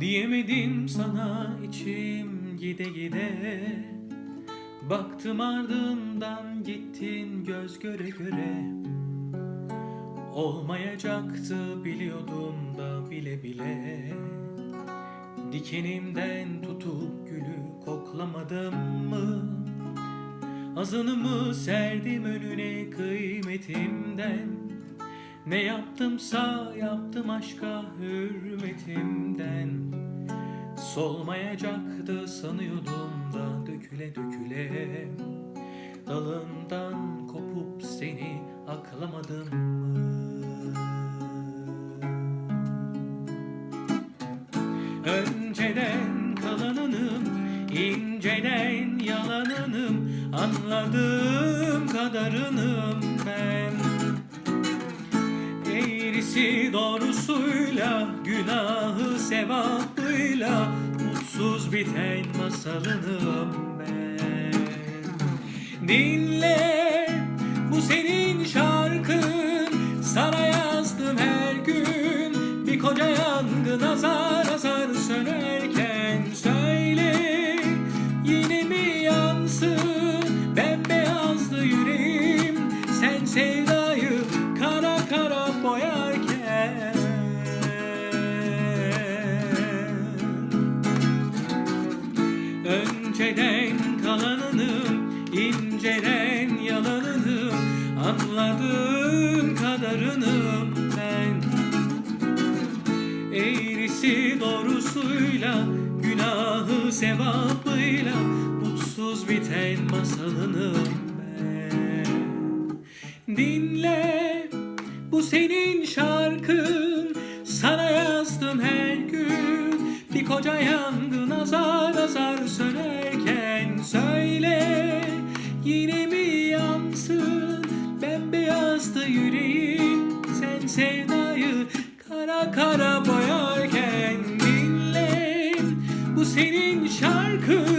Diyemedim sana içim gide gide. Baktım ardından gittin göz göre göre. Olmayacaktı biliyordum da bile bile. Dikenimden tutup gülü koklamadım mı? Azını mı serdim önüne kıymetimden Ne yaptımsa yaptım aşka hürmetimden. Solmayacaktı sanıyordum da döküle döküle. Dalından kopup seni aklamadım? Önceden kalanınım, inceden yalanınım. Anladığım kadarınım ben Eğrisi doğrusuyla, günahı sevabıyla Mutsuz biten masalınım ben. Dinle, bu senin şarkın. Sana yazdım her gün. Bir koca yangın azar azar sönerken Önceden kalanınım, inceden yalanınım Anladığım kadarınım ben. Eğrisi doğrusuyla, günahı sevabıyla Mutsuz biten masalınım ben. Dinle, bu senin şarkın. Sana yazdım her gün. Bir koca yangın azar azar sönerken Söyle yine mi yansın? Bembeyaz da yüreğim Sen sevdayı kara kara boyarken dinle. Bu senin şarkın